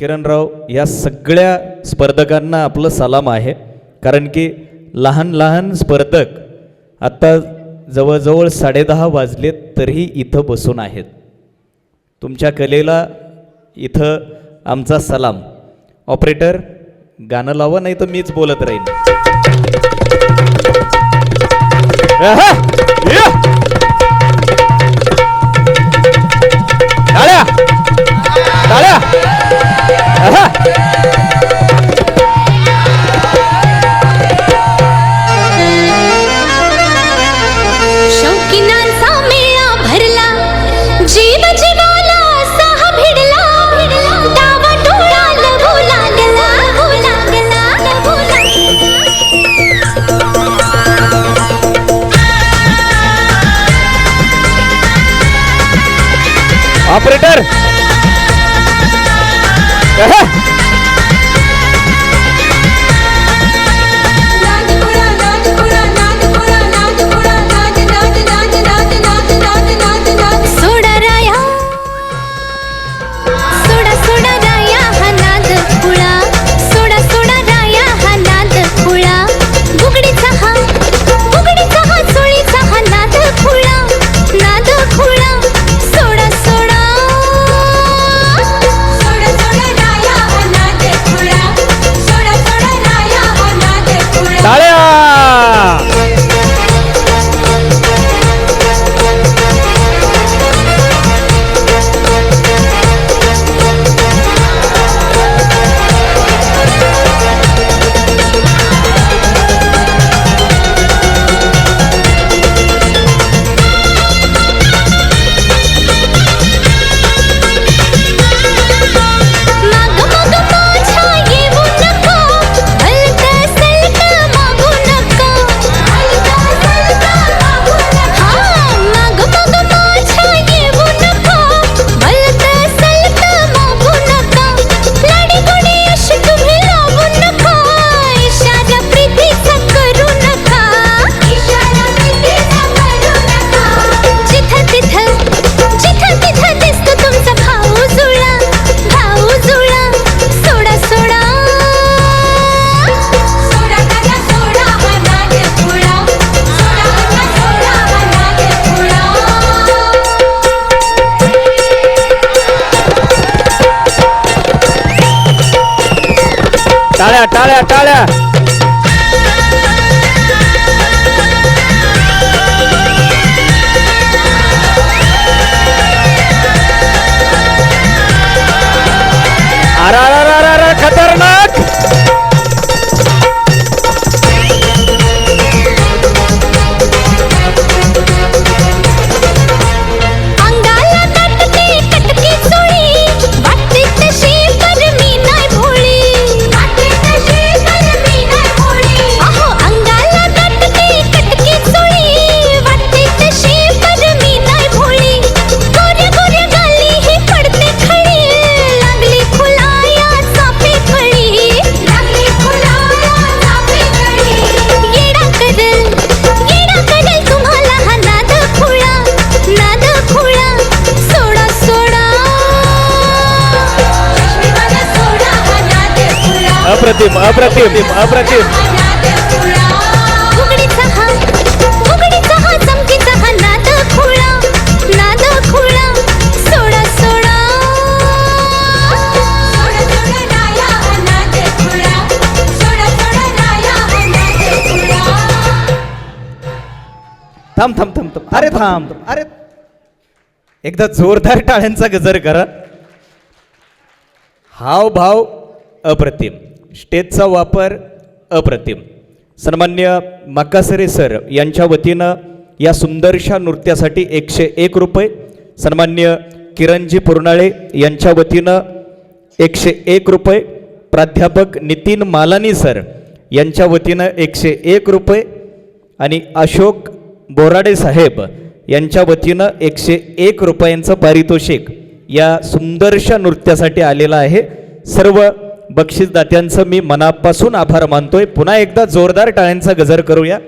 किरणराव या सगळ्या स्पर्धकांना आपलं सलाम आहे. कारण की लहान लहान स्पर्धक आत्ता जवळजवळ साडेदहा वाजलेत तरीही इथं बसून आहेत. तुमच्या कलेला इथं आमचा सलाम. ऑपरेटर गाणं लावा नाही तर मीच बोलत राहीन. ऑपरेटर 打了打了打了。了 हा नाद खुळा थांब थांब थांब थांब. अरे थांब. अरे. एकदा जोरदार टाळ्यांचा गजर करा. हाव भाव अप्रतिम. स्टेजचा वापर अप्रतिम. सन्मान्य मक्कासरे सर यांच्या वतीनं या सुंदरशा नृत्यासाठी एकशे एक रुपये सन्मान्य किरणजी पुरनाळे यांच्या वतीनं एकशे एक रुपये प्राध्यापक नितीन मालानी सर यांच्या वतीनं एकशे एक रुपये आणि अशोक बोराडे साहेब यांच्या वतीनं एकशे एक रुपयांचं पारितोषिक या सुंदरशा नृत्यासाठी आलेलं आहे. सर्व बक्षीसदात्यांचं मी मनापासून आभार मानतोय. पुन्हा एकदा जोरदार टाळ्यांचा गजर करूया.